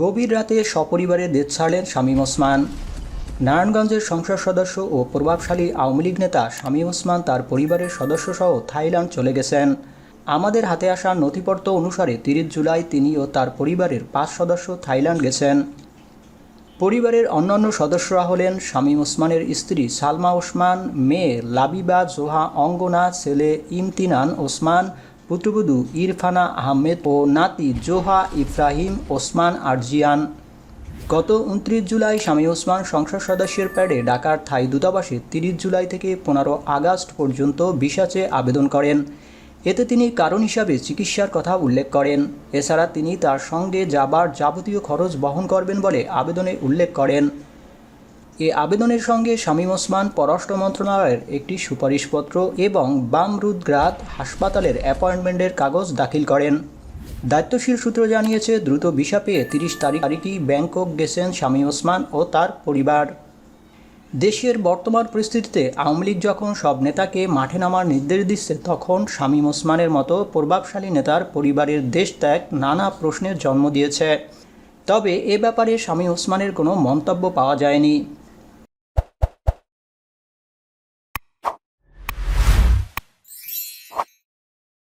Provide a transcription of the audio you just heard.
গভীর রাতে সপরিবারে দেশ ছাড়লেন শামীম ওসমান। নারায়ণগঞ্জের সংসদ সদস্য ও প্রভাবশালী আওয়ামী লীগ নেতা শামীম ওসমান তার পরিবারের সদস্যসহ থাইল্যান্ড চলে গেছেন। আমাদের হাতে আসা নথিপত্র অনুসারে তিরিশ জুলাই তিনি ও তার পরিবারের পাঁচ সদস্য থাইল্যান্ড গেছেন। পরিবারের অন্যান্য সদস্যরা হলেন শামীম ওসমানের স্ত্রী সালমা ওসমান, মেয়ে লাবিবা জোহা অঙ্গনা, ছেলে ইমতিনান ওসমান পুত্রবধূ ইরফানা আহমেদ ও নাতি জোহা ইব্রাহিম ওসমান আরজিয়ান। গত উনত্রিশ জুলাই স্বামী ওসমান সংসদ সদস্যের প্যাডে ঢাকার থাই দূতাবাসে তিরিশ জুলাই থেকে পনেরো আগস্ট পর্যন্ত চেয়ে আবেদন করেন। এতে তিনি কারণ হিসাবে চিকিৎসার কথা উল্লেখ করেন। এছাড়া তিনি তার সঙ্গে যাবার যাবতীয় খরচ বহন করবেন বলে আবেদনে উল্লেখ করেন। এ আবেদনের সঙ্গে শামীম ওসমান পররাষ্ট্র মন্ত্রণালয়ের একটি সুপারিশপত্র এবং বামরুদগ্রাদ হাসপাতালের অ্যাপয়েন্টমেন্টের কাগজ দাখিল করেন। দায়িত্বশীল সূত্র জানিয়েছে, দ্রুত ভিসা পেয়ে তিরিশ তারিখ ব্যাংকক গেছেন শামীম ওসমান ও তার পরিবার। দেশের বর্তমান পরিস্থিতিতে আওয়ামী লীগ যখন সব নেতাকে মাঠে নামার নির্দেশ দিচ্ছে, তখন শামীম ওসমানের মতো প্রভাবশালী নেতার পরিবারের দেশ ত্যাগ নানা প্রশ্নের জন্ম দিয়েছে। তবে এ ব্যাপারে শামীম ওসমানের কোনো মন্তব্য পাওয়া যায়নি।